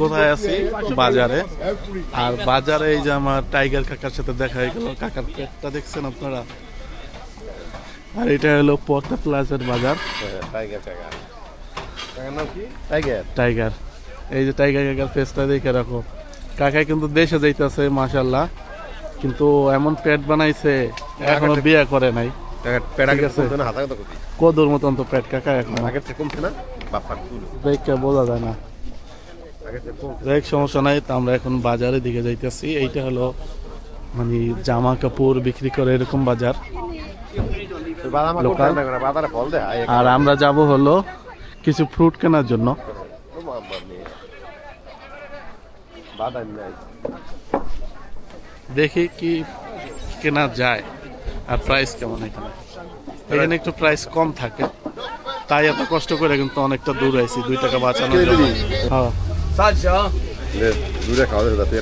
কোথায় আছি? বাজারে। আর বাজারে এই যে আমার টাইগার কাকার সাথে দেখা হয়ে গেল। কাকার পেটটা দেখছেন আপনারা? আর এটা হলো পর্তা প্লাজার বাজার। Tiger tiger. এই যে টাইগার কাকার ফেসটা দেখে রাখো। কাকা কিন্তু দেশে যাইতেছে মাশাল্লাহ কিন্তু এমন পেট বানাইছে এখনও বিয়ে করে নাই। কদর মতন তো পেট কাকা এখন। থেকে কমছে না? বোঝা যায় না। দেখ সমস্যা নাই তো আমরা এখন বাজারের দিকে যাইতেছি। এইটা হলো মানে জামা কাপড় বিক্রি করে এরকম বাজার। আর আমরা যাব হলো কিছু ফ্রুট কেনার জন্য। দেখি কি কেনা যায় আর প্রাইস কেমন এখানে। এখানে একটু প্রাইস কম থাকে তাই এত কষ্ট করে কিন্তু অনেকটা দূর আইছি দুই টাকা বাঁচানোর জন্য। হ্যাঁ।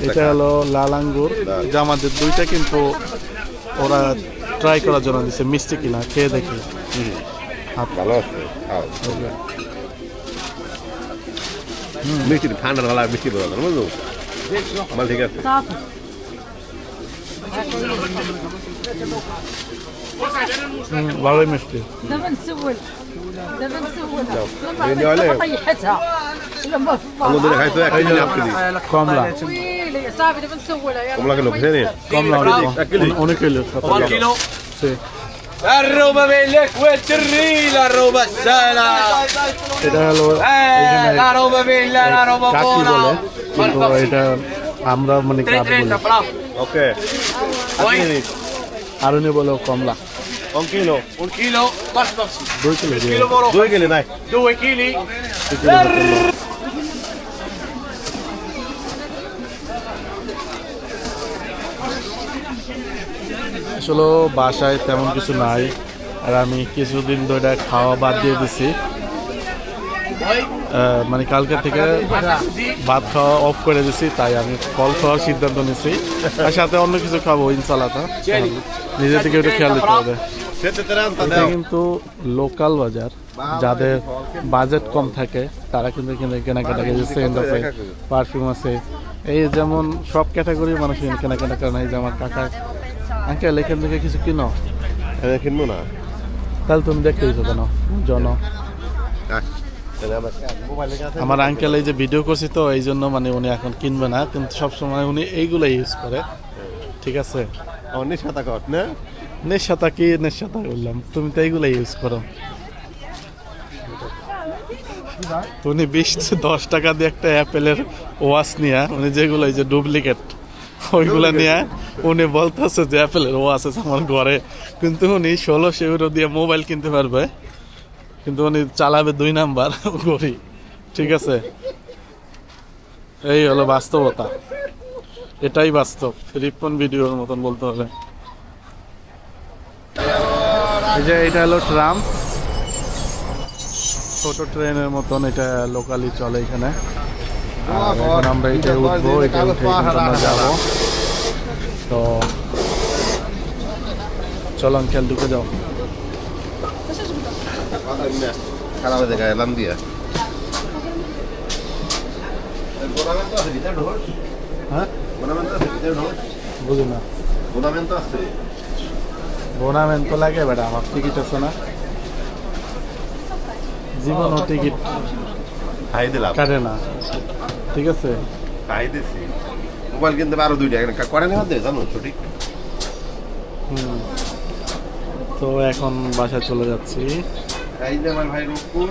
এটা হলো লাল আঙ্গুর যা আমাদের দুইটা কিন্তু ওরা ট্রাই করার জন্য দিছে মিষ্টি কিনা খেয়ে দেখি। ভালো আছে মিষ্টি ঠান্ডা ভালো মিষ্টি না বুঝলো? মাল ঠিক আছে। ভালোই মিষ্টি। ده بنسول ده بنسول بيني ولا إيه؟ طيحتها لما আলু দিলে খাইতো এক কেজি আপনি দি কমলা طويله يا صاحبي ده بنسولها يلا কমলা কিলো খেয়ে নে কমলা এক কেজি অনেক কিলো كيلو Sí. الروبه بالاخوة الريل الروبه السهلة এটা হলো لا এইখানে روبه بيلا لا روبه কাকি বলে بولا কিন্তু এটা আমরা মানে কাপ বলি bravo ওকে আরুনি বলে কমলা কোন kilo un chilo basta basta দুই কিলো দিয়ে chilo moro দুই কিলো নাই 2 chili আসলে বাসায় তেমন কিছু নাই, আর আমি কিছুদিন ধরে খাওয়া বাদ দিয়ে দিছি। মানে কালকে থেকে ভাত খাওয়া অফ করে দিছি, তাই আমি ফল খাওয়ার সিদ্ধান্ত নিছি। আর সাথে অন্য কিছু খাব ইনশাল্লাহ নিজে থেকে একটু খেয়াল দিতে হবে। এটা কিন্তু লোকাল বাজার, যাদের বাজেট কম থাকে, তারা কিন্তু কেনাকাটা সেন্ট পারফিউম আছে এই যেমন সব ক্যাটাগরির মানুষ কেনাকাটা করে না এই যে আমার কাকা। আঙ্কেল এখান থেকে কিছু কিনো? কিনবো না। তাহলে তুমি দেখতে দিছো কেন? জন। আমার আঙ্কেল এই যে ভিডিও করছি তো এই জন্য মানে উনি এখন কিনবে না কিন্তু সবসময় উনি এইগুলো ইউজ করে। ঠিক আছে? নিশাতা কট না? নেশাতা কি নেশাতা বললাম। তুমি তো এইগুলো ইউজ করো। উনি বিশ দশ টাকা দিয়ে একটা অ্যাপেলের ওয়াচ নিয়ে উনি যেগুলো এই যে ডুপ্লিকেট ওইগুলো নিয়ে উনি বলতেছে যে অ্যাপেলের ওয়াচ আছে আমার ঘরে। কিন্তু উনি ষোলোশো ইউরো দিয়ে মোবাইল কিনতে পারবে। কিন্তু উনি চালাবে দুই নাম্বার ঘড়ি। ঠিক আছে? এই হলো বাস্তবতা। এটাই বাস্তব। রিপন ভিডিওর মতন বলতে হবে। এই যে এটা হলো ট্রাম ছোট ট্রেনের মতন এটা লোকালি চলে এখানে। এখন আমরা এটা উঠবো এটা উঠে আমরা যাব। তো চলো খেল ঢুকে যাও। দেখা এলাম দিয়া হ্যাঁ? বুঝি না। বোনামেন্ট তো লাগে বেটা আমার টিকিট আছে না। জীবনও টিকিট খাই দিলাম। কাটে না। ঠিক আছে? খাই দিছি। মোবাইল কিনতে আরও দুইটা। করে না দে জানো সঠিক? হুম। তো এখন বাসায় চলে যাচ্ছি। এই যে আমার ভাই রূপপুর।